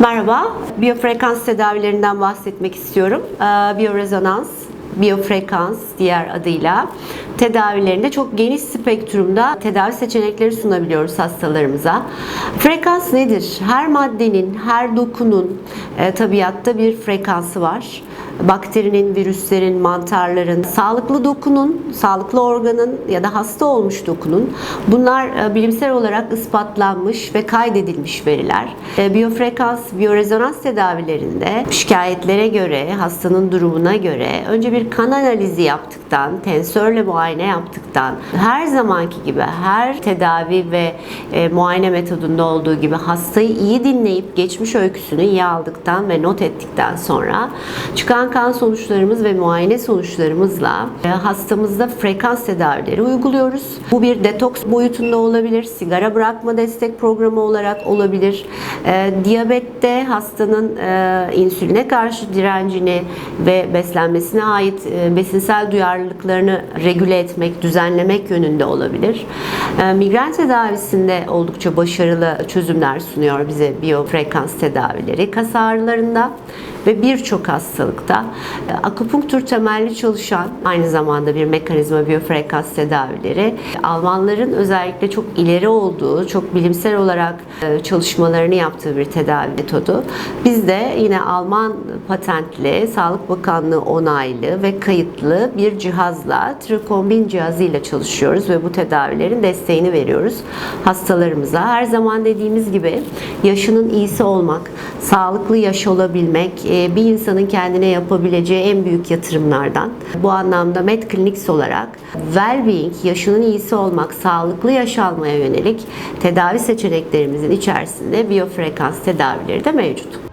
Merhaba, biyofrekans tedavilerinden bahsetmek istiyorum. Ee, Biyorezonans, biyofrekans diğer adıyla tedavilerinde çok geniş spektrumda tedavi seçenekleri sunabiliyoruz hastalarımıza. Frekans nedir? Her maddenin, her dokunun e, tabiatta bir frekansı var bakterinin, virüslerin, mantarların, sağlıklı dokunun, sağlıklı organın ya da hasta olmuş dokunun bunlar e, bilimsel olarak ispatlanmış ve kaydedilmiş veriler. E, Biyofrekans, biyorezonans tedavilerinde şikayetlere göre, hastanın durumuna göre önce bir kan analizi yaptıktan, tensörle muayene yaptıktan, her zamanki gibi her tedavi ve e, muayene metodunda olduğu gibi hastayı iyi dinleyip geçmiş öyküsünü iyi aldıktan ve not ettikten sonra çıkan kan sonuçlarımız ve muayene sonuçlarımızla e, hastamızda frekans tedavileri uyguluyoruz. Bu bir detoks boyutunda olabilir, sigara bırakma destek programı olarak olabilir. E, diyabette hastanın e, insüline karşı direncini ve beslenmesine ait e, besinsel duyarlılıklarını regüle etmek, düzenlemek yönünde olabilir. E, migren tedavisinde oldukça başarılı çözümler sunuyor bize biyofrekans tedavileri. Kas ağrılarında ve birçok hastalıkta e, akupunktur temelli çalışan aynı zamanda bir mekanizma biyofrekans tedavileri Almanların özellikle çok ileri olduğu, çok bilimsel olarak e, çalışmalarını yaptığı bir tedavi metodu. Biz de yine Alman patentli, Sağlık Bakanlığı onaylı ve kayıtlı bir cihazla trikombin cihazıyla çalışıyoruz ve bu tedavilerin desteğini veriyoruz hastalarımıza. Her zaman dediğimiz gibi yaşının iyisi olmak, sağlıklı yaş olabilmek e, bir insanın kendine yapabileceği en büyük yatırımlardan. Bu anlamda MedClinics olarak well-being, yaşının iyisi olmak, sağlıklı yaş almaya yönelik tedavi seçeneklerimizin içerisinde biyofrekans tedavileri de mevcut.